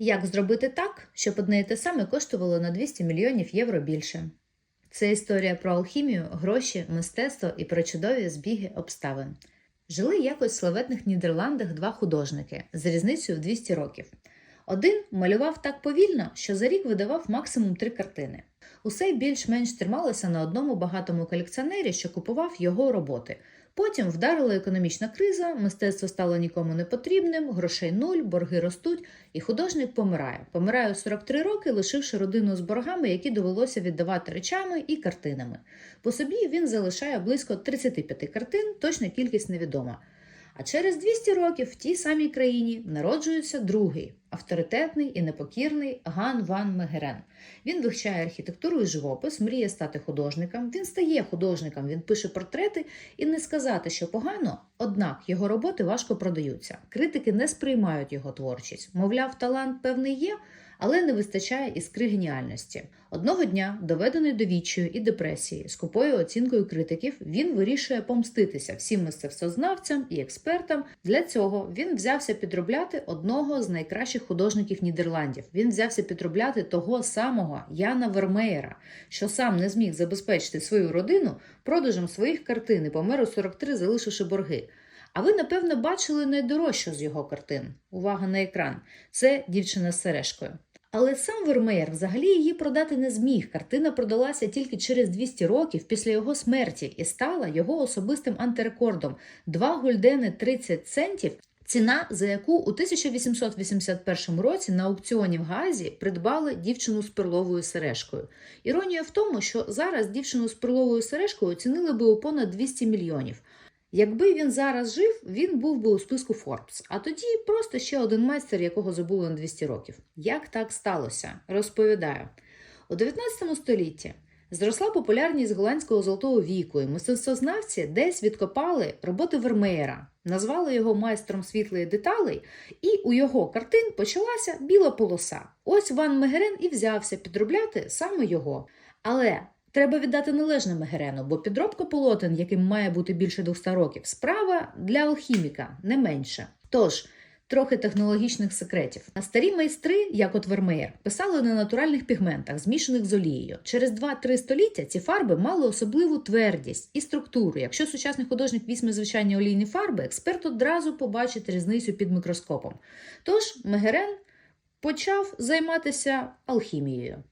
Як зробити так, щоб одне і те саме коштувало на 200 мільйонів євро більше? Це історія про алхімію, гроші, мистецтво і про чудові збіги обставин. Жили якось в славетних Нідерландах два художники з різницею в 200 років. Один малював так повільно, що за рік видавав максимум три картини. Усе більш-менш трималося на одному багатому колекціонері, що купував його роботи. Потім вдарила економічна криза, мистецтво стало нікому не потрібним, грошей нуль, борги ростуть, і художник помирає. Помирає у 43 роки, лишивши родину з боргами, які довелося віддавати речами і картинами. По собі він залишає близько 35 картин, точна кількість невідома. А через 200 років в тій самій країні народжується другий авторитетний і непокірний Ган Ван Мегерен. Він вивчає архітектуру і живопис, мріє стати художником. Він стає художником, він пише портрети, і не сказати, що погано, однак його роботи важко продаються. Критики не сприймають його творчість. Мовляв, талант певний є, але не вистачає іскри геніальності. Одного дня, доведений до відчаю і депресії, з купою оцінкою критиків, він вирішує помститися всім мистецтвознавцям і експертам. Для цього він взявся підробляти одного з найкращих художників Нідерландів. Він взявся підробляти того самого Яна Вермеєра, що сам не зміг забезпечити свою родину продажем своїх картин і помер у 43, залишивши борги. А ви, напевно, бачили найдорожчу з його картин. Увага на екран. Це дівчина з сережкою. Але сам Вермеєр взагалі її продати не зміг. Картина продалася тільки через 200 років після його смерті і стала його особистим антирекордом 2 гульдени 30 центів. Ціна, за яку у 1881 році на аукціоні в Газі придбали дівчину з перловою сережкою. Іронія в тому, що зараз дівчину з перловою сережкою оцінили би у понад 200 мільйонів. Якби він зараз жив, він був би у списку Forbes, а тоді просто ще один майстер, якого забули на 200 років. Як так сталося? Розповідаю. У 19 столітті зросла популярність голландського золотого віку, і мистецтвознавці десь відкопали роботи Вермеєра, назвали його майстром світлої деталей, і у його картин почалася біла полоса. Ось Ван Мегерен і взявся підробляти саме його. Але Треба віддати належне Мегерену, бо підробка полотен, яким має бути більше 200 років, справа для алхіміка, не менше. Тож, трохи технологічних секретів. А старі майстри, як от Вермеєр, писали на натуральних пігментах, змішаних з олією. Через 2-3 століття ці фарби мали особливу твердість і структуру. Якщо сучасний художник візьме звичайні олійні фарби, експерт одразу побачить різницю під мікроскопом. Тож Мегерен почав займатися алхімією.